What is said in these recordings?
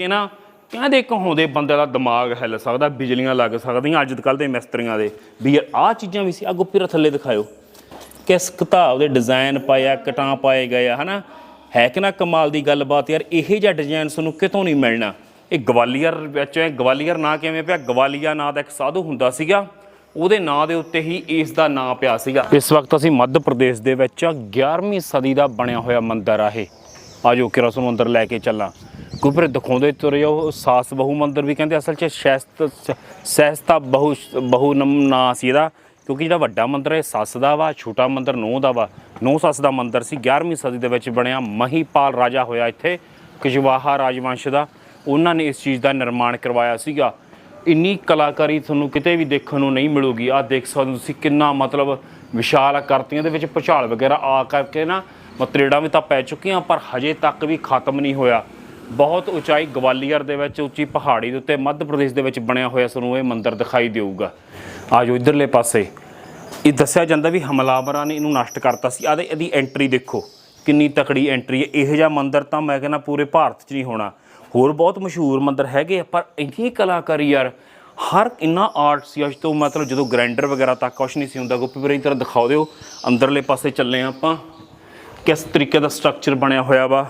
ਕਿ ਨਾ ਕਹਿੰਦੇ ਕਹਾਉਂਦੇ ਬੰਦੇ ਦਾ ਦਿਮਾਗ ਹਿੱਲ ਸਕਦਾ, ਬਿਜਲੀਆਂ ਲੱਗ ਸਕਦੀਆਂ, ਅੱਜ ਕੱਲ ਦੇ ਮਿਸਤਰੀਆਂ ਦੇ। ਵੀ ਯਾਰ ਆਹ ਚੀਜ਼ਾਂ ਵੀ ਸੀ ਆ ਗੁੱਪੀਰਾ ਥੱਲੇ ਦਿਖਾਇਓ। ਕਿਸ ਕਿਤਾਬ ਦੇ ਡਿਜ਼ਾਈਨ ਪਾਇਆ ਕਟਾਂ ਪਾਏ ਗਏ ਆ, ਹਨਾ? ਹੈ ਕਿ ਨਾ ਕਮਾਲ ਦੀ ਗੱਲਬਾਤ ਯਾਰ, ਇਹੇ ਜਿਹਾ ਡਿਜ਼ਾਈਨ ਤੁਹਾਨੂੰ ਕਿਤੋਂ ਨਹੀਂ ਮਿਲਣਾ? ਇਹ ਗਵਾਲੀਅਰ ਵਿੱਚ ਹੈ, ਗਵਾਲੀਅਰ ਨਾਂ ਕਿਵੇਂ ਪਿਆ? ਗਵਾਲੀਆ ਨਾਂ ਦਾ ਇੱਕ ਸਾਧੂ ਹੁੰਦਾ ਸੀਗਾ, ਉਹਦੇ ਨਾਂ ਦੇ ਉੱਤੇ ਹੀ ਇਸ ਦਾ ਨਾਂ ਪਿਆ ਸੀਗਾ। ਇਸ ਵਕਤ ਅਸੀਂ ਮੱਧ ਪ੍ਰਦੇਸ਼ ਦੇ ਵਿੱਚ 11ਵੀਂ ਸਦੀ ਦਾ ਬਣਿਆ ਹੋਇਆ ਮੰਦਿਰ ਆ ਇਹ। ਆਜੋ ਕਿਰਾ ਤੁਹਾਨੂੰ ਅੰਦਰ ਲੈ ਕੇ ਚੱਲਾਂ। ਗੁਪਰੇ ਦਿਖਾਉਂਦੇ ਤੁਰੇ ਉਹ ਸਾਸ ਬਹੁ ਮੰਦਿਰ ਵੀ ਕਹਿੰਦੇ ਅਸਲ 'ਚ ਸ਼ੈਸਤ ਸਹਿਸਤਾ ਬਹੁ ਬਹੁ ਨਮ, ਨਾਂ ਸੀ ਇਹਦਾ, ਕਿਉਂਕਿ ਜਿਹੜਾ ਵੱਡਾ ਮੰਦਿਰ ਹੈ, ਸੱਸ ਦਾ ਵਾ, ਛੋਟਾ ਮੰਦਿਰ ਨੂੰਹ ਦਾ ਵਾ, ਨੂੰਹ ਸੱਸ ਦਾ ਮੰਦਿਰ ਸੀ 11ਵੀਂ ਸਦੀ ਦੇ ਵਿੱਚ ਬਣਿਆ ਮਹੀਪਾਲ ਰਾਜਾ ਹੋਇਆ ਇੱਥੇ ਕੁਸ਼ਵਾਹਾ ਰਾਜਵੰਸ਼ ਦਾ, ਉਹਨਾਂ ਨੇ ਇਸ ਚੀਜ਼ ਦਾ ਨਿਰਮਾਣ ਕਰਵਾਇਆ ਸੀਗਾ। ਇੰਨੀ ਕਲਾਕਾਰੀ ਤੁਹਾਨੂੰ ਕਿਤੇ ਵੀ ਦੇਖਣ ਨੂੰ ਨਹੀਂ ਮਿਲੂਗੀ। ਆ ਦੇਖ ਸਕਦੇ ਹੋ ਤੁਸੀਂ ਕਿੰਨਾ ਮਤਲਬ ਵਿਸ਼ਾਲ ਆਕਰਤੀਆਂ ਦੇ ਵਿੱਚ ਭੁਚਾਲ ਵਗੈਰਾ ਆ ਕਰਕੇ ਨਾ ਮਤਰੇੜਾਂ ਵੀ ਤਾਂ ਪੈ ਚੁੱਕੀਆਂ, ਪਰ ਹਜੇ ਤੱਕ ਵੀ ਖਤਮ ਨਹੀਂ ਹੋਇਆ। ਬਹੁਤ ਉਚਾਈ ਗਵਾਲੀਅਰ ਦੇ ਵਿੱਚ ਉੱਚੀ ਪਹਾੜੀ ਦੇ ਉੱਤੇ ਮੱਧ ਪ੍ਰਦੇਸ਼ ਦੇ ਵਿੱਚ ਬਣਿਆ ਹੋਇਆ ਸਾਨੂੰ ਇਹ ਮੰਦਿਰ ਦਿਖਾਈ ਦੇਊਗਾ। ਆਜੋ ਇਧਰਲੇ ਪਾਸੇ। ਇਹ ਦੱਸਿਆ ਜਾਂਦਾ ਵੀ ਹਮਲਾਵਰਾਂ ਨੇ ਇਹਨੂੰ ਨਸ਼ਟ ਕਰਤਾ ਸੀ। ਆਦੇ ਇਹਦੀ ਐਂਟਰੀ ਦੇਖੋ। ਕਿੰਨੀ ਤਕੜੀ ਐਂਟਰੀ ਹੈ। ਇਹੋ ਜਿਹਾ ਮੰਦਿਰ ਤਾਂ ਮੈਂ ਕਹਿੰਦਾ ਪੂਰੇ ਭਾਰਤ 'ਚ ਨਹੀਂ ਹੋਣਾ। ਹੋਰ ਬਹੁਤ ਮਸ਼ਹੂਰ ਮੰਦਿਰ ਹੈਗੇ ਆ, ਪਰ ਇੰਨੀ ਕਲਾਕਾਰੀ ਯਾਰ ਹਰ ਇੰਨਾ ਆਰਟ ਸੀ। ਅੱਜ ਤੋਂ ਮਤਲਬ ਜਦੋਂ ਗ੍ਰੈਂਡਰ ਵਗੈਰਾ ਤੱਕ ਕੁਛ ਨਹੀਂ ਸੀ ਹੁੰਦਾ। ਗੋਪੀ ਵੀਰੇ ਤਰ੍ਹਾਂ ਦਿਖਾਓ ਦਿਓ। ਅੰਦਰਲੇ ਪਾਸੇ ਚੱਲੇ ਹਾਂ ਆਪਾਂ। ਕਿਸ ਤਰੀਕੇ ਦਾ ਸਟਰਕਚਰ ਬਣਿਆ ਹੋਇਆ ਵਾ।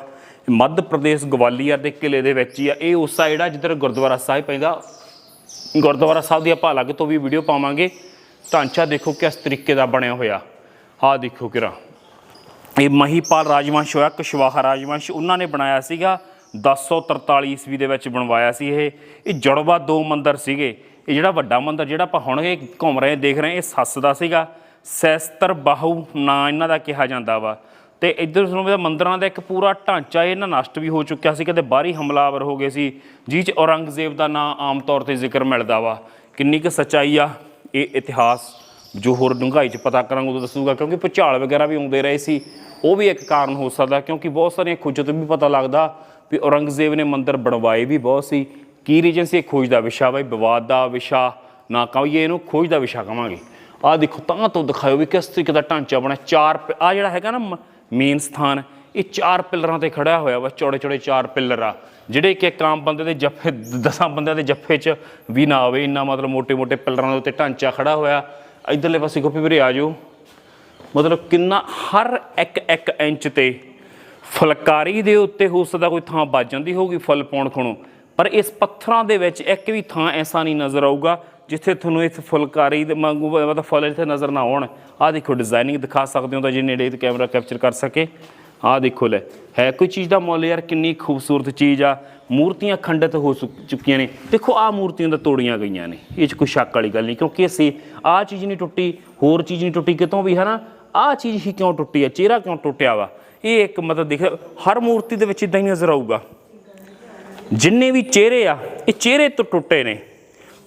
ਮੱਧ ਪ੍ਰਦੇਸ਼ ਗਵਾਲੀਅਰ ਦੇ ਕਿਲੇ ਦੇ ਵਿੱਚ ਹੀ ਆ। ਇਹ ਉਸ ਸਾਈਡ ਆ ਜਿੱਧਰ ਗੁਰਦੁਆਰਾ ਸਾਹਿਬ ਪੈਂਦਾ। ਗੁਰਦੁਆਰਾ ਸਾਹਿਬ ਦੀ ਆਪਾਂ ਅਲੱਗ ਤੋਂ ਵੀ ਵੀਡੀਓ ਪਾਵਾਂਗੇ। ਢਾਂਚਾ ਦੇਖੋ ਕਿਸ ਤਰੀਕੇ ਦਾ ਬਣਿਆ ਹੋਇਆ। ਆਹ ਦੇਖੋ ਕਿਰਾ। ਇਹ ਮਹੀਪਾਲ ਰਾਜਵੰਸ਼ ਹੋਇਆ, ਕੁਸ਼ਵਾਹਾ ਰਾਜਵੰਸ਼, ਉਹਨਾਂ ਨੇ ਬਣਾਇਆ ਸੀਗਾ। 1043 ਈਸਵੀ ਦੇ ਵਿੱਚ ਬਣਵਾਇਆ ਸੀ ਇਹ। ਇਹ ਜੜਵਾ ਦੋ ਮੰਦਰ ਸੀਗੇ। ਇਹ ਜਿਹੜਾ ਵੱਡਾ ਮੰਦਰ ਜਿਹੜਾ ਆਪਾਂ ਹੁਣ ਇਹ ਘੁੰਮ ਰਹੇ, ਦੇਖ ਰਹੇ, ਇਹ ਸੱਸ ਦਾ ਸੀਗਾ। ਸੈਸਤਰ ਬਾਹੂ ਨਾਂ ਇਹਨਾਂ ਦਾ ਕਿਹਾ ਜਾਂਦਾ ਵਾ। ਤੇ ਇੱਧਰ ਸੁਣੋ ਵੀ ਮੰਦਰਾਂ ਦਾ ਇੱਕ ਪੂਰਾ ਢਾਂਚਾ ਇਹਨਾਂ ਨਸ਼ਟ ਵੀ ਹੋ ਚੁੱਕਿਆ ਸੀ, ਕਿਤੇ ਬਾਹਰੀ ਹਮਲਾਵਰ ਹੋ ਗਏ ਸੀ। ਜਿਹ 'ਚ ਔਰੰਗਜ਼ੇਬ ਦਾ ਨਾਂ ਆਮ ਤੌਰ ਤੇ ਜ਼ਿਕਰ ਮਿਲਦਾ ਵਾ। ਕਿੰਨੀ ਕੁ ਸੱਚਾਈ ਆ, ਇਹ ਇਤਿਹਾਸ ਜੋ ਹੋਰ ਡੂੰਘਾਈ 'ਚ ਪਤਾ ਕਰਾਂਗੇ ਉਦੋਂ ਦੱਸੂਗਾ, ਕਿਉਂਕਿ ਭੁਚਾਲ ਵਗੈਰਾ ਵੀ ਆਉਂਦੇ ਰਹੇ ਸੀ। ਉਹ ਵੀ ਇੱਕ ਕਾਰਨ ਹੋ ਸਕਦਾ, ਕਿਉਂਕਿ ਬਹੁਤ ਸਾਰੀਆਂ ਖੋਜਾਂ ਤੋਂ ਵੀ ਪਤਾ ਲੱਗਦਾ ਵੀ ਔਰੰਗਜ਼ੇਬ ਨੇ ਮੰਦਰ ਬਣਵਾਏ ਵੀ ਬਹੁਤ ਸੀ। ਕੀ ਰੀਜਨ ਸੀ ਇਹ ਖੋਜ ਦਾ ਵਿਸ਼ਾ ਬਈ? ਵਿਵਾਦ ਦਾ ਵਿਸ਼ਾ ਨਾ ਕਹੀਏ ਇਹਨੂੰ, ਖੋਜ ਦਾ ਵਿਸ਼ਾ ਕਵਾਂਗੇ ਆਹ ਦੇਖੋ ਤਾਂ ਤੋਂ ਦਿਖਾਇਓ ਵੀ ਕਿਸ ਤਰੀਕੇ ਦਾ ਢਾਂਚਾ ਬਣਿਆ। ਚਾਰ ਆ ਜਿਹੜਾ ਹੈਗਾ ਨਾ ਮੇਨ ਸਥਾਨ, ਇਹ ਚਾਰ ਪਿਲਰਾਂ ਤੇ ਖੜਾ ਹੋਇਆ ਵਾ, ਚੌੜੇ ਚੌੜੇ ਚਾਰ ਪਿਲਰ ਆ। ਜਿਹੜੇ ਕਿ ਇੱਕ ਆਮ ਬੰਦੇ ਦੇ ਜੱਫੇ 10 ਬੰਦਿਆਂ ਦੇ ਜੱਫੇ 'ਚ ਵੀ ਨਾ ਆਵੇ ਇੰਨਾ ਮਤਲਬ ਮੋਟੇ ਮੋਟੇ ਪਿਲਰਾਂ ਦੇ ਉੱਤੇ ਢਾਂਚਾ ਖੜਾ ਹੋਇਆ। ਇਧਰਲੇ ਪਾਸੇ ਗੋਪੀ ਵੀਰੇ ਆ ਜਾਓ। ਮਤਲਬ ਕਿੰਨਾ, ਹਰ ਇੱਕ ਇੱਕ ਇੰਚ ਤੇ ਫਲਕਾਰੀ ਦੇ ਉੱਤੇ ਹੋ ਸਕਦਾ ਕੋਈ ਥਾਂ ਵੱਜ ਜਾਂਦੀ ਹੋਊਗੀ ਫਲ ਪਾਉਣ ਖਣੋ। ਪਰ ਇਸ ਪੱਥਰਾਂ ਦੇ ਵਿੱਚ ਇੱਕ ਵੀ ਥਾਂ ਐਸਾ ਨਹੀਂ ਨਜ਼ਰ ਆਊਗਾ ਜਿੱਥੇ ਤੁਹਾਨੂੰ ਇਸ ਫੁਲਕਾਰੀ ਦੇ ਵਾਂਗੂ ਮਤਲਬ ਫੁੱਲ ਇੱਥੇ ਨਜ਼ਰ ਨਾ ਆਉਣ। ਆਹ ਦੇਖੋ ਡਿਜ਼ਾਈਨਿੰਗ ਦਿਖਾ ਸਕਦੇ ਹੋ ਤਾਂ ਜੇ ਨੇੜੇ ਤੇ ਕੈਮਰਾ ਕੈਪਚਰ ਕਰ ਸਕੇ। ਆਹ ਦੇਖੋ ਲੈ, ਹੈ ਕੋਈ ਚੀਜ਼ ਦਾ ਮੁੱਲ ਯਾਰ ਕਿੰਨੀ ਖੂਬਸੂਰਤ ਚੀਜ਼ ਆ। ਮੂਰਤੀਆਂ ਖੰਡਿਤ ਹੋ ਸੁੱਕ- ਚੁੱਕੀਆਂ ਨੇ। ਦੇਖੋ ਆਹ ਮੂਰਤੀਆਂ ਤਾਂ ਤੋੜੀਆਂ ਗਈਆਂ ਨੇ। ਇਹ 'ਚ ਕੋਈ ਸ਼ੱਕ ਵਾਲੀ ਗੱਲ ਨਹੀਂ, ਕਿਉਂਕਿ ਅਸੀਂ ਆਹ ਚੀਜ਼ ਨਹੀਂ ਟੁੱਟੀ, ਹੋਰ ਚੀਜ਼ ਨਹੀਂ ਟੁੱਟੀ ਕਿਤੋਂ ਵੀ ਹੈ ਨਾ ਆਹ ਚੀਜ਼ ਹੀ ਕਿਉਂ ਟੁੱਟੀ ਆ? ਚਿਹਰਾ ਕਿਉਂ ਟੁੱਟਿਆ ਵਾ? ਇਹ ਇੱਕ ਮਤਲਬ ਦੇਖ, ਹਰ ਮੂਰਤੀ ਦੇ ਵਿੱਚ ਇਦਾਂ ਹੀ ਨਜ਼ਰ ਆਊਗਾ। ਜਿੰਨੇ ਵੀ ਚਿਹਰੇ ਆ, ਇਹ ਚਿਹਰੇ ਤੋਂ ਟੁੱਟੇ ਨੇ।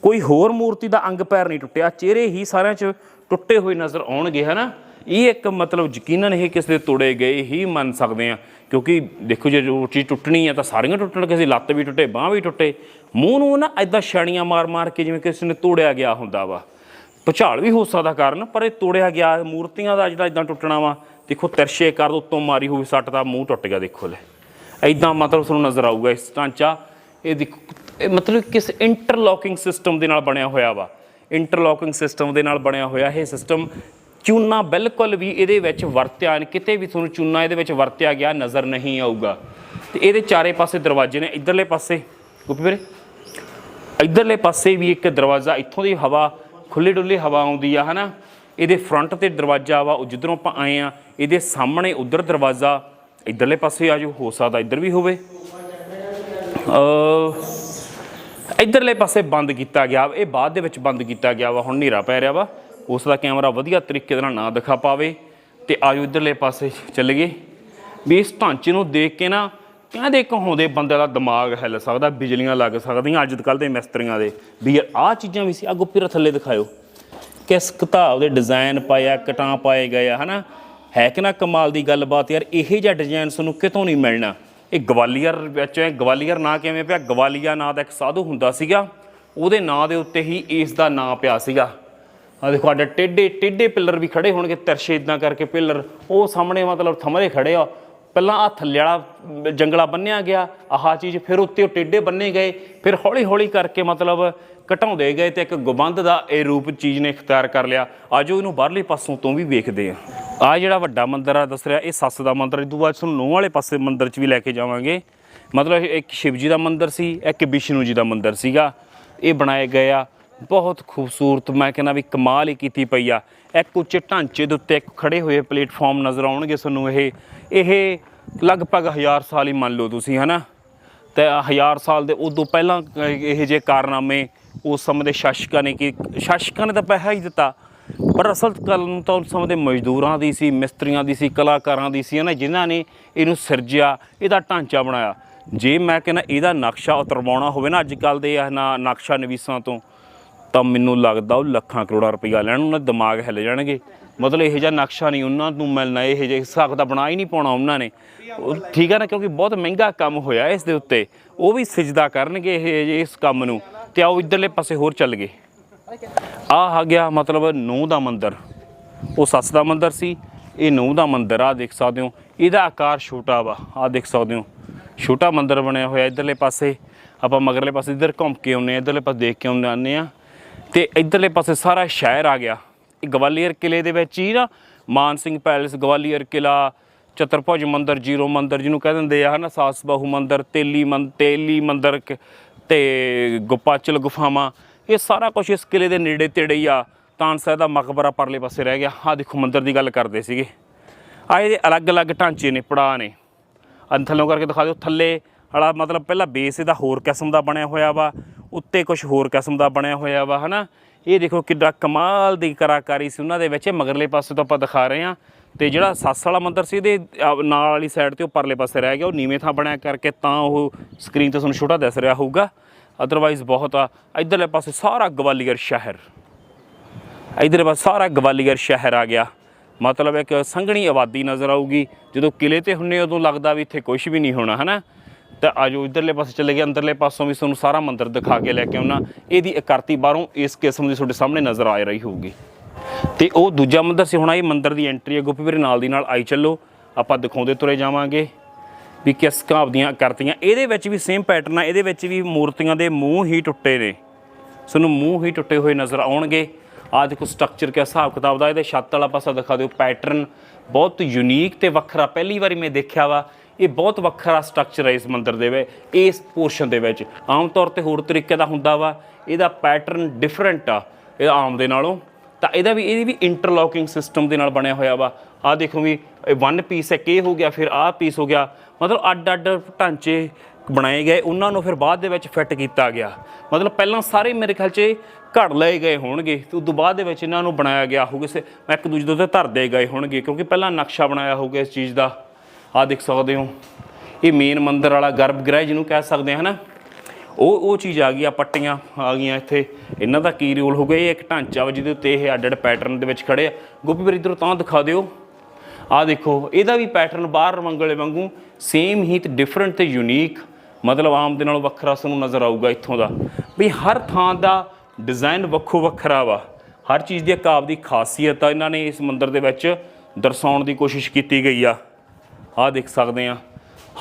ਕੋਈ ਹੋਰ ਮੂਰਤੀ ਦਾ ਅੰਗ ਪੈਰ ਨਹੀਂ ਟੁੱਟਿਆ, ਚਿਹਰੇ ਹੀ ਸਾਰਿਆਂ 'ਚ ਟੁੱਟੇ ਹੋਏ ਨਜ਼ਰ ਆਉਣਗੇ ਹਨਾ ਇਹ ਇੱਕ ਮਤਲਬ ਯਕੀਨਨ ਇਹ ਕਿਸੇ ਦੇ ਤੋੜੇ ਗਏ ਹੀ ਮੰਨ ਸਕਦੇ ਆ ਕਿਉਂਕਿ ਦੇਖੋ ਜੇ ਉਹ ਚੀਜ਼ ਟੁੱਟਣੀ ਆ ਤਾਂ ਸਾਰੀਆਂ ਟੁੱਟਣ, ਕਿਸੇ ਲੱਤ ਵੀ ਟੁੱਟੇ, ਬਾਹ ਵੀ ਟੁੱਟੇ, ਮੂੰਹ ਨੂੰ ਨਾ ਐਦਾਂ ਛਾਣੀਆਂ ਮਾਰ-ਮਾਰ ਕੇ ਜਿਵੇਂ ਕਿਸੇ ਨੇ ਤੋੜਿਆ ਗਿਆ ਹੁੰਦਾ ਵਾ। ਭੁਚਾਲ ਵੀ ਹੋ ਸਕਦਾ ਕਾਰਨ, ਪਰ ਇਹ ਤੋੜਿਆ ਗਿਆ, ਮੂਰਤੀਆਂ ਦਾ ਜਿਹੜਾ ਇਦਾਂ ਟੁੱਟਣਾ ਵਾ, ਦੇਖੋ ਤਿਰਛੇ ਕਰ, ਉੱਤੋਂ ਮਾਰੀ ਹੋਈ ਸੱਟ ਦਾ ਮੂੰਹ ਟੁੱਟ ਗਿਆ, ਦੇਖੋ ਲੈ। ਐਦਾਂ ਮਤਲਬ ਤੁਹਾਨੂੰ ਨਜ਼ਰ ਆਊਗਾ ਇਸ ਢਾਂਚਾ। ਇਹ ਦੇਖੋ, ਇਹ ਮਤਲਬ ਕਿਸ ਇੰਟਰਲੋਕਿੰਗ ਸਿਸਟਮ ਦੇ ਨਾਲ ਬਣਿਆ ਹੋਇਆ ਵਾ। ਇੰਟਰਲੋਕਿੰਗ ਸਿਸਟਮ ਦੇ ਨਾਲ ਬਣਿਆ ਹੋਇਆ ਇਹ ਸਿਸਟਮ ਚੂਨਾ ਬਿਲਕੁਲ ਵੀ ਇਹਦੇ ਵਿੱਚ ਵਰਤਿਆ ਕਿਤੇ ਵੀ ਤੁਹਾਨੂੰ ਚੂਨਾ ਇਹਦੇ ਵਿੱਚ ਵਰਤਿਆ ਗਿਆ, ਨਜ਼ਰ ਨਹੀਂ ਆਊਗਾ। ਤੇ ਇਹਦੇ ਚਾਰੇ ਪਾਸੇ ਦਰਵਾਜ਼ੇ ਨੇ, ਇਧਰਲੇ ਪਾਸੇ, ਗੋਪੀ ਵੀਰੇ। ਇਧਰਲੇ ਪਾਸੇ ਵੀ ਇੱਕ ਦਰਵਾਜ਼ਾ, ਇੱਥੋਂ ਦੀ ਹਵਾ ਖੁੱਲੀ ਡੁੱਲੀ ਹਵਾ ਆਉਂਦੀ ਆ, ਹਨਾ? ਇਹਦੇ ਫਰੰਟ ਤੇ ਦਰਵਾਜ਼ਾ ਵਾ, ਉਹ ਜਿੱਧਰੋਂ ਆਪਾਂ ਆਏ ਆ, ਇਹਦੇ ਸਾਹਮਣੇ ਉਧਰ ਦਰਵਾਜ਼ਾ, ਇਧਰਲੇ ਪਾਸੇ ਆ ਜੋ ਹੋ ਸਕਦਾ ਇੱਧਰ ਵੀ ਹੋਵੇ। ਇਧਰਲੇ ਪਾਸੇ ਬੰਦ ਕੀਤਾ ਗਿਆ ਇਹ ਬਾਅਦ ਦੇ ਵਿੱਚ ਬੰਦ ਕੀਤਾ ਗਿਆ ਵਾ। ਹੁਣ ਹਨੇਰਾ ਪੈ ਰਿਹਾ ਵਾ। ਉਸ ਦਾ ਕੈਮਰਾ ਵਧੀਆ ਤਰੀਕੇ ਦੇ ਨਾਲ ਨਾ ਦਿਖਾ ਪਾਵੇ ਤੇ ਆਜੋ ਇਧਰਲੇ ਪਾਸੇ ਚੱਲ ਗਏ ਵੀ ਇਸ ਢਾਂਚੇ ਨੂੰ ਦੇਖ ਕੇ ਨਾ ਕਹਿੰਦੇ ਕਹਾਉਂਦੇ ਬੰਦੇ ਦਾ ਦਿਮਾਗ ਹਿੱਲ ਸਕਦਾ, ਬਿਜਲੀਆਂ ਲੱਗ ਸਕਦੀਆਂ। ਅੱਜ ਕੱਲ ਦੇ ਮਿਸਤਰੀਆਂ ਦੇ ਵੀ ਯਾਰ ਆਹ ਚੀਜ਼ਾਂ ਵੀ ਸੀ ਆ ਗੁੱਪੀਰਾ ਥੱਲੇ ਦਿਖਾਇਓ। ਕਿਸ ਕਿਤਾਬ ਦੇ ਡਿਜ਼ਾਈਨ ਪਾਇਆ ਕਟਾਂ ਪਾਏ ਗਏ ਆ, ਹਨਾ? ਹੈ ਕਿ ਨਾ ਕਮਾਲ ਦੀ ਗੱਲਬਾਤ ਯਾਰ, ਇਹੇ ਜਿਹਾ ਡਿਜ਼ਾਈਨ ਤੁਹਾਨੂੰ ਕਿਤੋਂ ਨਹੀਂ ਮਿਲਣਾ? ਇਹ ਗਵਾਲੀਅਰ ਵਿੱਚ ਹੈ। ਗਵਾਲੀਅਰ ਨਾਂ ਕਿਵੇਂ ਪਿਆ? ਗਵਾਲੀਆ ਨਾਂ ਦਾ ਇੱਕ ਸਾਧੂ ਹੁੰਦਾ ਸੀਗਾ। ਉਹਦੇ ਨਾਂ ਦੇ ਉੱਤੇ ਹੀ ਇਸ ਦਾ ਨਾਂ ਪਿਆ ਸੀਗਾ। ਆ ਦੇਖੋ ਆਡੇ ਟੇਡੇ ਟੇਡੇ ਪਿੱਲਰ ਵੀ ਖੜੇ ਹੋਣਗੇ। ਤਿਰਛੇ ਇਦਾਂ ਕਰਕੇ ਪਿੱਲਰ। ਉਹ ਸਾਹਮਣੇ ਮਤਲਬ ਥਮਰੇ ਖੜੇ ਆ। ਪਹਿਲਾਂ ਆ ਥੱਲੇ ਵਾਲਾ ਜੰਗਲਾ ਬੰਨਿਆ ਗਿਆ, ਆਹ ਚੀਜ਼ ਫਿਰ ਉੱਤੇ ਉਹ ਟੇਡੇ ਬੰਨੇ ਗਏ, ਫਿਰ ਹੌਲੀ ਹੌਲੀ ਕਰਕੇ ਮਤਲਬ ਘਟਾਉਂਦੇ ਗਏ ਤੇ ਇੱਕ ਗੁਬੰਦ ਦਾ ਇਹ ਰੂਪ ਚੀਜ਼ ਨੇ ਇਖਤਿਆਰ ਕਰ ਲਿਆ। ਆਜੋ ਇਹਨੂੰ ਬਾਹਰਲੇ ਪਾਸੋਂ ਤੋਂ ਵੀ ਵੇਖਦੇ ਆ ਆ ਜਿਹੜਾ ਵੱਡਾ ਮੰਦਿਰ ਆ, ਦੱਸ ਰਿਹਾ, ਇਹ ਸੱਸ ਦਾ ਮੰਦਿਰ ਇਸ ਤੋਂ ਬਾਅਦ ਤੁਹਾਨੂੰ ਨੂੰਹ ਵਾਲੇ ਪਾਸੇ ਮੰਦਿਰ 'ਚ ਵੀ ਲੈ ਕੇ ਜਾਵਾਂਗੇ। ਮਤਲਬ ਇੱਕ ਸ਼ਿਵ ਜੀ ਦਾ ਮੰਦਿਰ ਸੀ, ਇੱਕ ਵਿਸ਼ਨੂੰ ਜੀ ਦਾ ਮੰਦਿਰ ਸੀਗਾ। ਇਹ ਬਣਾਏ ਗਏ ਆ। ਬਹੁਤ ਖੂਬਸੂਰਤ, ਮੈਂ ਕਹਿੰਦਾ ਵੀ ਕਮਾਲ ਹੀ ਕੀਤੀ ਪਈ ਆ। ਇੱਕ ਉੱਚੇ ਢਾਂਚੇ ਦੇ ਉੱਤੇ ਇੱਕ ਖੜੇ ਹੋਏ ਪਲੇਟਫਾਰਮ ਨਜ਼ਰ ਆਉਣਗੇ ਤੁਹਾਨੂੰ ਇਹ। ਇਹ ਲਗਭਗ ਹਜ਼ਾਰ ਸਾਲ ਹੀ ਮੰਨ ਲਓ ਤੁਸੀਂ, ਹਨਾ? ਤੇ ਹਜ਼ਾਰ ਸਾਲ ਦੇ ਉਦੋਂ ਪਹਿਲਾਂ ਇਹ ਜੇ ਕਾਰਨਾਮੇ, ਉਸ ਸਮੇਂ ਦੇ ਸ਼ਾਸਕਾਂ ਨੇ ਕੀ ਸ਼ਾਸਕਾਂ ਨੇ ਤਾਂ ਪੈਸਾ ਹੀ ਦਿੱਤਾ। ਪਰ ਅਸਲ ਗੱਲ ਨੂੰ ਤਾਂ ਉਸ ਸਮੇਂ ਦੇ ਮਜ਼ਦੂਰਾਂ ਦੀ ਸੀ, ਮਿਸਤਰੀਆਂ ਦੀ ਸੀ, ਕਲਾਕਾਰਾਂ ਦੀ ਸੀ ਨਾ ਜਿਨ੍ਹਾਂ ਨੇ ਇਹਨੂੰ ਸਿਰਜਿਆ, ਇਹਦਾ ਢਾਂਚਾ ਬਣਾਇਆ। ਜੇ ਮੈਂ ਕਹਿੰਦਾ ਇਹਦਾ ਨਕਸ਼ਾ ਉਤਰਵਾਉਣਾ ਹੋਵੇ ਨਾ, ਅੱਜ ਕੱਲ ਦੇ ਇਹ ਨਕਸ਼ਾ ਨਵੀਸਾਂ ਤੋਂ ਤਾਂ ਮੈਨੂੰ ਲੱਗਦਾ ਉਹ ਲੱਖਾਂ ਕਰੋੜਾਂ ਰੁਪਈਆ ਲੈਣ, ਉਹਨਾਂ ਦੇ ਦਿਮਾਗ ਹਿੱਲ ਜਾਣਗੇ। ਮਤਲਬ ਇਹੋ ਜਿਹਾ ਨਕਸ਼ਾ ਨਹੀਂ ਉਹਨਾਂ ਨੂੰ ਮਿਲਣਾ, ਇਹੋ ਜਿਹੇ ਹਿਸਾਬ ਤਾਂ ਬਣਾ ਹੀ ਨਹੀਂ ਪਾਉਣਾ ਉਹਨਾਂ ਨੇ। ਉਹ ਠੀਕ ਹੈ ਨਾ, ਕਿਉਂਕਿ ਬਹੁਤ ਮਹਿੰਗਾ ਕੰਮ ਹੋਇਆ ਇਸ ਦੇ ਉੱਤੇ। ਉਹ ਵੀ ਸਜਦਾ ਕਰਨਗੇ ਇਹ ਇਸ ਕੰਮ ਨੂੰ, ਤੇ ਆਓ ਇਧਰਲੇ ਪਾਸੇ ਹੋਰ ਚੱਲ ਗਏ। ਆ ਆ ਗਿਆ ਮਤਲਬ ਨੂੰਹ ਦਾ ਮੰਦਰ। ਉਹ ਸੱਸ ਦਾ ਮੰਦਰ ਸੀ, ਇਹ ਨੂੰਹ ਦਾ ਮੰਦਰ ਆ ਦੇਖ ਸਕਦੇ ਹੋ। ਇਹਦਾ ਆਕਾਰ ਛੋਟਾ ਵਾ ਆ ਦੇਖ ਸਕਦੇ ਹੋ। ਛੋਟਾ ਮੰਦਰ ਬਣਿਆ ਹੋਇਆ ਇਧਰਲੇ ਪਾਸੇ। ਆਪਾਂ ਮਗਰਲੇ ਪਾਸੇ ਇਧਰ ਘੁੰਮ ਕੇ ਆਉਂਦੇ ਆ ਇਧਰਲੇ ਪਾਸੇ ਦੇਖ ਕੇ ਆਉਂਦੇ ਆਉਂਦੇ ਆ ਤੇ ਇਧਰਲੇ ਪਾਸੇ ਸਾਰਾ ਸ਼ਹਿਰ ਆ ਗਿਆ। ਇਹ ਗਵਾਲੀਅਰ ਕਿਲੇ ਦੇ ਵਿੱਚ ਹੀ ਨਾ, ਮਾਨ ਸਿੰਘ ਪੈਲੇਸ, ਗਵਾਲੀਅਰ ਕਿਲਾ ਚਤਰਭੁਜ ਮੰਦਿਰ, ਜੀਰੋ ਮੰਦਿਰ ਜਿਹਨੂੰ ਕਹਿ ਦਿੰਦੇ ਆ, ਹਨਾ, ਸਾਸ ਬਾਹੂ ਮੰਦਿਰ, ਤੇਲੀ ਮੰਦ, ਤੇਲੀ ਮੰਦਿਰ ਕ- ਤੇ ਗੋਪਾਚਲ ਗੁਫਾਵਾਂ, ਇਹ ਸਾਰਾ ਕੁਝ ਇਸ ਕਿਲੇ ਦੇ ਨੇੜੇ ਤੇੜੇ ਹੀ ਆ। ਤਾਨਸਾ ਦਾ ਮਕਬਰਾ ਪਰਲੇ ਪਾਸੇ ਰਹਿ ਗਿਆ। ਆ ਦੇਖੋ ਮੰਦਿਰ ਦੀ ਗੱਲ ਕਰਦੇ ਸੀਗੇ। ਆ ਇਹਦੇ ਅਲੱਗ-ਅਲੱਗ ਢਾਂਚੇ ਨੇ, ਪੜਾਅ ਨੇ। ਅੰਨ ਥੱਲੋਂ ਕਰਕੇ ਦਿਖਾ ਦਿਓ, ਥੱਲੇ ਵਾਲਾ ਮਤਲਬ ਪਹਿਲਾਂ ਬੇਸ ਇਹਦਾ ਹੋਰ ਕਿਸਮ ਦਾ ਬਣਿਆ ਹੋਇਆ ਵਾ। ਉੱਤੇ ਕੁਝ ਹੋਰ ਕਿਸਮ ਦਾ ਬਣਿਆ ਹੋਇਆ ਵਾ ਹਨਾ? ਇਹ ਦੇਖੋ ਕਿੱਡਾ ਕਮਾਲ ਦੀ ਕਲਾਕਾਰੀ ਸੀ ਉਹਨਾਂ ਦੇ ਵਿੱਚ। ਮਗਰਲੇ ਪਾਸੇ ਤੋਂ ਆਪਾਂ ਦਿਖਾ ਰਹੇ ਹਾਂ। ਤੇ ਜਿਹੜਾ ਸੱਸ ਵਾਲਾ ਮੰਦਰ ਸੀ ਇਹਦੇ ਅਹ, ਨਾਲ ਵਾਲੀ ਸਾਈਡ ਤੇ ਉਹ ਪਰਲੇ ਪਾਸੇ ਰਹਿ ਗਿਆ। ਉਹ ਨੀਵੇਂ ਥਾਂ ਬਣਿਆ ਕਰਕੇ ਤਾਂ ਉਹ ਸਕਰੀਨ ਤੇ ਤੁਹਾਨੂੰ ਛੋਟਾ ਦਿਸ ਰਿਹਾ ਹੋਊਗਾ। ਅਦਰਵਾਈਜ਼ ਬਹੁਤ ਆ। ਇਧਰਲੇ ਪਾਸੇ ਸਾਰਾ ਗਵਾਲੀਅਰ ਸ਼ਹਿਰ। ਇਧਰ ਪਾਸੇ ਸਾਰਾ ਗਵਾਲੀਅਰ ਸ਼ਹਿਰ ਆ ਗਿਆ। ਮਤਲਬ ਇੱਕ ਸੰਘਣੀ ਆਬਾਦੀ ਨਜ਼ਰ ਆਊਗੀ। ਜਦੋਂ ਕਿਲੇ ਤੇ ਹੁੰਨੇ ਉਦੋਂ ਲੱਗਦਾ ਵੀ ਇੱਥੇ ਕੁਝ ਵੀ ਨਹੀਂ ਹੋਣਾ ਹਨਾ? ਤਾਂ ਆਜੋ ਇਧਰਲੇ ਪਾਸੇ ਚਲੇ ਗਏ, ਅੰਦਰਲੇ ਪਾਸੋਂ ਵੀ ਤੁਹਾਨੂੰ ਸਾਰਾ ਮੰਦਿਰ ਦਿਖਾ ਕੇ ਲੈ ਕੇ ਆਉਣਾ। ਇਹਦੀ ਇਕਰਤੀ ਬਾਹਰੋਂ ਇਸ ਕਿਸਮ ਦੀ ਤੁਹਾਡੇ ਸਾਹਮਣੇ ਨਜ਼ਰ ਆ ਰਹੀ ਹੋਊਗੀ। ਤੇ ਉਹ ਦੂਜਾ ਮੰਦਿਰ ਸੀ, ਹੁਣ ਇਹ ਮੰਦਿਰ ਦੀ ਐਂਟਰੀ ਹੈ। ਗੁੱਪੀ ਵੀਰੇ, ਨਾਲ ਦੀ ਨਾਲ ਆਈ ਚੱਲੋ। ਆਪਾਂ ਦਿਖਾਉਂਦੇ ਤੁਰੇ ਜਾਵਾਂਗੇ ਵੀ ਕਿਸ ਘਾਵ ਦੀਆਂ ਕਰਤੀਆਂ ਇਹਦੇ ਵਿੱਚ ਵੀ ਸੇਮ ਪੈਟਰਨ ਆ, ਇਹਦੇ ਵਿੱਚ ਵੀ ਮੂਰਤੀਆਂ ਦੇ ਮੂੰਹ ਹੀ ਟੁੱਟੇ ਨੇ। ਤੁਹਾਨੂੰ ਮੂੰਹ ਹੀ ਟੁੱਟੇ ਹੋਏ ਨਜ਼ਰ ਆਉਣਗੇ। ਆਹ ਦੇਖੋ ਸਟਰਕਚਰ ਕਿਆ ਹਿਸਾਬ ਕਿਤਾਬ ਦਾ, ਇਹਦੇ ਛੱਤ ਵਾਲਾ ਪਾਸਾ ਦਿਖਾ ਦਿਓ। ਪੈਟਰਨ ਬਹੁਤ ਯੂਨੀਕ ਤੇ ਵੱਖਰਾ। ਪਹਿਲੀ ਵਾਰੀ ਮੈਂ ਦੇਖਿਆ ਵਾ। ਇਹ ਬਹੁਤ ਵੱਖਰਾ ਸਟਰਕਚਰ ਹੈ ਇਸ ਮੰਦਿਰ ਦੇ ਵਿੱਚ, ਇਸ ਪੋਰਸ਼ਨ ਦੇ ਵਿੱਚ। ਆਮ ਤੌਰ ਤੇ ਹੋਰ ਤਰੀਕੇ ਦਾ ਹੁੰਦਾ ਵਾ, ਇਹਦਾ ਪੈਟਰਨ ਡਿਫਰੈਂਟ ਆ, ਇਹ ਆਮ ਦੇ ਨਾਲੋਂ। ਤਾਂ ਇਹਦਾ ਵੀ, ਇਹਦੀ ਵੀ ਇੰਟਰਲੋਕਿੰਗ ਸਿਸਟਮ ਦੇ ਨਾਲ ਬਣਿਆ ਹੋਇਆ ਵਾ। ਆਹ ਦੇਖੋ ਵੀ ਵਨ ਪੀਸ ਹੈ ਕਿ ਹੋ ਗਿਆ, ਫਿਰ ਆਹ ਪੀਸ ਹੋ ਗਿਆ। ਮਤਲਬ ਅੱਡ ਅੱਡ ਢਾਂਚੇ ਬਣਾਏ ਗਏ, ਉਹਨਾਂ ਨੂੰ ਫਿਰ ਬਾਅਦ ਦੇ ਵਿੱਚ ਫਿੱਟ ਕੀਤਾ ਗਿਆ। ਮਤਲਬ ਪਹਿਲਾਂ ਸਾਰੇ ਮੇਰੇ ਖਿਆਲ 'ਚ ਘੜ ਲਏ ਗਏ ਹੋਣਗੇ, ਤੇ ਉਦੋਂ ਬਾਅਦ ਦੇ ਵਿੱਚ ਇਹਨਾਂ ਨੂੰ ਬਣਾਇਆ ਗਿਆ ਹੋਊਗਾ। ਸੇ ਮੈਂ ਇੱਕ ਦੂਜੇ ਦੇ ਉੱਤੇ ਧਰਦੇ ਗਏ ਹੋਣਗੇ, ਕਿਉਂਕਿ ਪਹਿਲਾਂ ਨਕਸ਼ਾ ਬਣਾਇਆ ਹੋਊਗਾ ਇਸ ਚੀਜ਼ ਦਾ। ਆਹ ਦੇਖ ਸਕਦੇ ਹੋ। ਇਹ ਮੇਨ ਮੰਦਰ ਵਾਲਾ ਗਰਭਗ੍ਰਹਿ ਜਿਹਨੂੰ ਕਹਿ ਸਕਦੇ ਹਾਂ ਹਨਾ? ਉਹ ਉਹ ਚੀਜ਼ ਆ ਗਈ ਆ ਪੱਟੀਆਂ ਆ ਗਈਆਂ ਇੱਥੇ। ਇਹਨਾਂ ਦਾ ਕੀ ਰੋਲ ਹੋ ਗਿਆ? ਇਹ ਇੱਕ ਢਾਂਚਾ ਵਾ ਜਿਹਦੇ ਉੱਤੇ ਇਹ ਅੱਡ ਅੱਡ ਪੈਟਰਨ ਦੇ ਵਿੱਚ ਖੜੇ ਆ। ਗੋਪੀ ਵੀਰ ਇਧਰੋਂ ਤਾਂ ਦਿਖਾ ਦਿਓ। ਆ ਦੇਖੋ, ਇਹਦਾ ਵੀ ਪੈਟਰਨ ਬਾਹਰ ਮੰਗਲੇ ਵਾਂਗੂ ਸੇਮ ਹੀ ਤੇ ਡਿਫਰੈਂਟ ਤੇ ਯੂਨੀਕ ਮਤਲਬ ਆਮ ਦੇ ਨਾਲੋਂ ਵੱਖਰਾ ਸਾਨੂੰ ਨਜ਼ਰ ਆਊਗਾ ਇੱਥੋਂ ਦਾ। ਵੀ ਹਰ ਥਾਂ ਦਾ ਡਿਜ਼ਾਈਨ ਵੱਖੋ ਵੱਖਰਾ ਵਾ। ਹਰ ਚੀਜ਼ ਦੀ ਇੱਕ ਆਪਦੀ ਖਾਸੀਅਤ ਆ। ਇਹਨਾਂ ਨੇ ਇਸ ਮੰਦਿਰ ਦੇ ਵਿੱਚ ਦਰਸਾਉਣ ਦੀ ਕੋਸ਼ਿਸ਼ ਕੀਤੀ ਗਈ ਆ। ਆਹ ਦੇਖ ਸਕਦੇ ਆ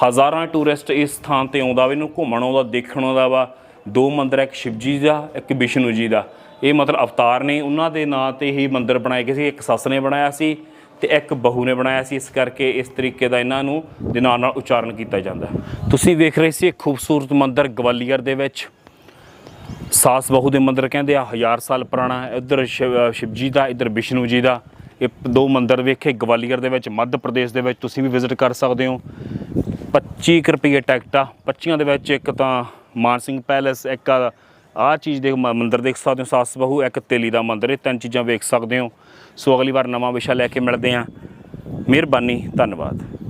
ਹਜ਼ਾਰਾਂ ਟੂਰਿਸਟ ਇਸ ਥਾਂ ਤੇ ਆਉਂਦਾ ਵਾ, ਇਹਨੂੰ ਘੁੰਮਣ ਆਉਂਦਾ, ਦੇਖਣ ਆਉਂਦਾ ਵਾ। ਦੋ ਮੰਦਰ ਇੱਕ ਸ਼ਿਵਜੀ ਦਾ, ਇੱਕ ਵਿਸ਼ਨੂੰ ਜੀ ਦਾ। ਇਹ ਮਤਲਬ ਅਵਤਾਰ ਨੇ, ਉਹਨਾਂ ਦੇ ਨਾਂ ਤੇ ਹੀ ਮੰਦਰ ਬਣਾਏ ਗਏ ਸੀ। ਇੱਕ ਸੱਸ ਨੇ ਬਣਾਇਆ ਸੀ ਤੇ ਇੱਕ ਬਹੂ ਨੇ ਬਣਾਇਆ ਸੀ। ਇਸ ਕਰਕੇ ਇਸ ਤਰੀਕੇ ਦਾ ਇਹਨਾਂ ਨੂੰ ਦੇ ਨਾਲ ਨਾਲ ਉਚਾਰਨ ਕੀਤਾ ਜਾਂਦਾ ਤੁਸੀਂ ਵੇਖ ਰਹੇ ਸੀ ਇੱਕ ਖੂਬਸੂਰਤ ਮੰਦਰ ਗਵਾਲੀਅਰ ਦੇ ਵਿੱਚ। ਸਾਸ ਬਹੂ ਦੇ ਮੰਦਰ ਕਹਿੰਦੇ ਆ, ਹਜ਼ਾਰ ਸਾਲ ਪੁਰਾਣਾ ਇੱਧਰ ਸ਼ਿਵ ਸ਼ਿਵ ਜੀ ਦਾ, ਇੱਧਰ ਵਿਸ਼ਨੂੰ ਜੀ ਦਾ। ਇਹ ਦੋ ਮੰਦਿਰ ਵੇਖੇ, ਗਵਾਲੀਅਰ ਦੇ ਵਿੱਚ, ਮੱਧ ਪ੍ਰਦੇਸ਼ ਦੇ ਵਿੱਚ, ਤੁਸੀਂ ਵੀ ਵਿਜ਼ਿਟ ਕਰ ਸਕਦੇ ਹੋ। 25 ਕੁ ਰੁਪਏ ਟਿਕਟ ਆ। 25 ਦੇ ਵਿੱਚ ਇੱਕ ਤਾਂ ਮਾਨ ਸਿੰਘ ਪੈਲੇਸ, ਇੱਕ ਆ ਚੀਜ਼ ਦੇ ਮ- ਮੰਦਿਰ ਦੇਖ ਸਕਦੇ ਹੋ, ਸਾਸ ਬਹੂ, ਇੱਕ ਤੇਲੀ ਦਾ ਮੰਦਿਰ, ਇਹ ਤਿੰਨ ਚੀਜ਼ਾਂ ਵੇਖ ਸਕਦੇ ਹੋ। ਸੋ ਅਗਲੀ ਵਾਰ ਨਵਾਂ ਵਿਸ਼ਾ ਲੈ ਕੇ ਮਿਲਦੇ ਹਾਂ। ਮਿਹਰਬਾਨੀ, ਧੰਨਵਾਦ।